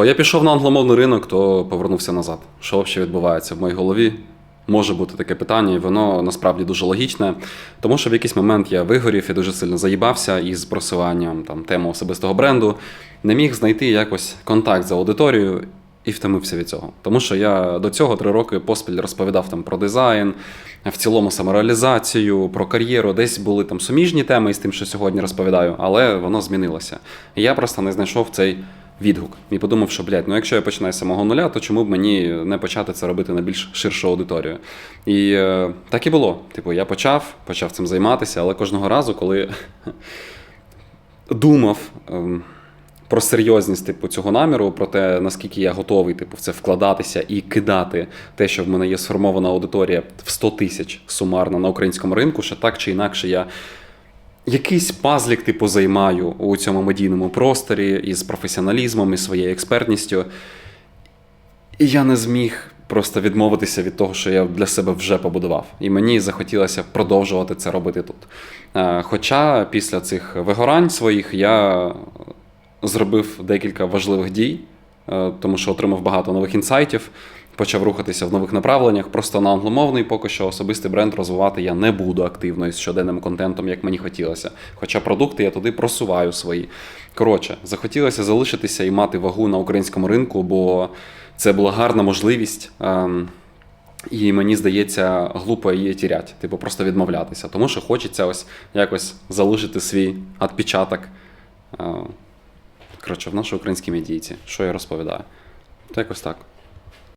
То я пішов на англомовний ринок, то повернувся назад. Що взагалі відбувається в моїй голові? Може бути таке питання, і воно насправді дуже логічне, тому що в якийсь момент я вигорів і дуже сильно заїбався із просуванням там теми особистого бренду, не міг знайти якось контакт з аудиторією і втомився від цього. Тому що я до цього три роки поспіль розповідав там про дизайн, в цілому самореалізацію, про кар'єру. Десь були там суміжні теми із тим, що сьогодні розповідаю, але воно змінилося. І я просто не знайшов цей відгук і подумав, що блядь, ну якщо я починаю з самого нуля, то чому б мені не почати це робити на більш ширшу аудиторію? І е, так і було. Типу, я почав, почав цим займатися, але кожного разу, коли думав. ем, про серйозність типу цього наміру, про те, наскільки я готовий типу, в це вкладатися і кидати те, що в мене є сформована аудиторія в 100 тисяч сумарно на українському ринку, що так чи інакше я якийсь пазлік типу займаю у цьому медійному просторі із професіоналізмом і своєю експертністю. І я не зміг просто відмовитися від того, що я для себе вже побудував. І мені захотілося продовжувати це робити тут. Е, Хоча після цих вигорань своїх я зробив декілька важливих дій, е, тому що отримав багато нових інсайтів, почав рухатися в нових направленнях. Просто на англомовний поки що особистий бренд розвивати я не буду активно із щоденним контентом, як мені хотілося. Хоча продукти я туди просуваю свої. Коротше, захотілося залишитися і мати вагу на українському ринку, бо це була гарна можливість. ем, і мені здається, глупо її тірять, типу просто відмовлятися. Тому що хочеться ось якось залишити свій відпечаток. е, Коротше, в нашій українській медійці, що я розповідаю. То якось так.